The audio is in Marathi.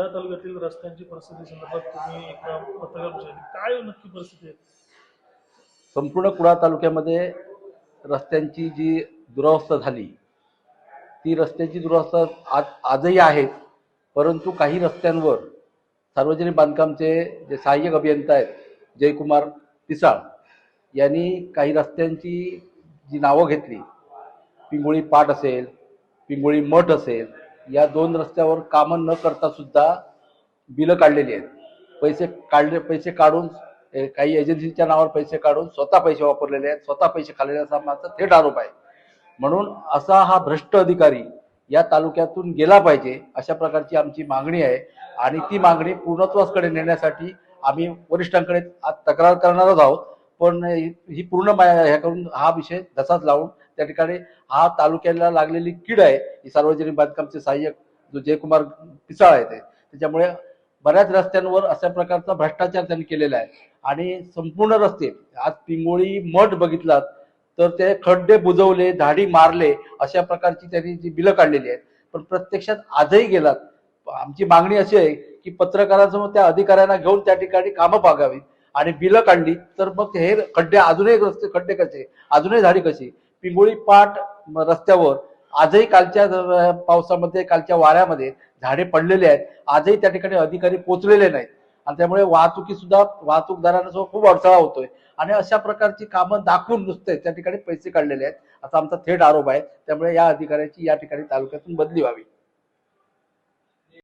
कुडाळ तालुक्यातील रस्त्यांची परिस्थिती संदर्भात तुम्ही एका पत्रकार परिषद काय नक्की परिस्थिती आहे? संपूर्ण कुडाळ तालुक्यामध्ये रस्त्यांची जी दुरावस्था झाली ती रस्त्याची दुरावस्था आज आजही आहे परंतु काही रस्त्यांवर सार्वजनिक बांधकामचे जे सहाय्यक अभियंता आहेत जयकुमार पिसाळ यांनी काही रस्त्यांची जी नावं घेतली पिंगोळी पाट असेल पिंगोळी मठ असेल या दोन रस्त्यावर कामं न करता सुद्धा बिलं काढलेली आहेत. पैसे काढले पैसे काढून काही एजन्सीच्या नावावर पैसे काढून स्वतः पैसे वापरलेले आहेत स्वतः पैसे खाल्लेले असा माझा थेट आरोप आहे. म्हणून असा हा भ्रष्ट अधिकारी या तालुक्यातून गेला पाहिजे अशा प्रकारची आमची मागणी आहे आणि ती मागणी पूर्णत्वासकडे नेण्यासाठी आम्ही वरिष्ठांकडे आज तक्रार करणारच आहोत. पण ही पूर्ण मा- ह्या करून हा विषय जसाच लावून त्या ठिकाणी हा तालुक्याला लागलेली कीड आहे ही सार्वजनिक बांधकामचे सहाय्यक जो जयकुमार पिसाळ आहे ते त्याच्यामुळे बऱ्याच रस्त्यांवर अशा प्रकारचा भ्रष्टाचार त्यांनी केलेला आहे. आणि संपूर्ण रस्ते आज पिंगोळी मठ बघितलात तर ते खड्डे बुजवले धाडी मारले अशा प्रकारची त्यांनी जी बिलं काढलेली आहेत. पण प्रत्यक्षात आजही गेलात. आमची मागणी अशी आहे की पत्रकारांसमोर त्या अधिकाऱ्यांना घेऊन त्या ठिकाणी कामं पागावीत. आणि बिलं काढली तर मग हे खड्डे अजूनही रस्ते खड्डे कसे? अजूनही झाडी कशी? पिंगोळी पाट रस्त्यावर आजही कालच्या पावसामध्ये कालच्या वाऱ्यामध्ये झाडे पडलेले आहेत. आजही त्या ठिकाणी अधिकारी पोचलेले नाहीत. आणि त्यामुळे वाहतुकी सुद्धा वाहतूकदारांना सुद्धा खूप अडथळा होतोय. आणि अशा प्रकारची कामं दाखवून नुसते त्या ठिकाणी पैसे काढलेले आहेत. असा आमचा थेट आरोप आहे. त्यामुळे या अधिकाऱ्याची या ठिकाणी तालुक्यातून बदली व्हावी.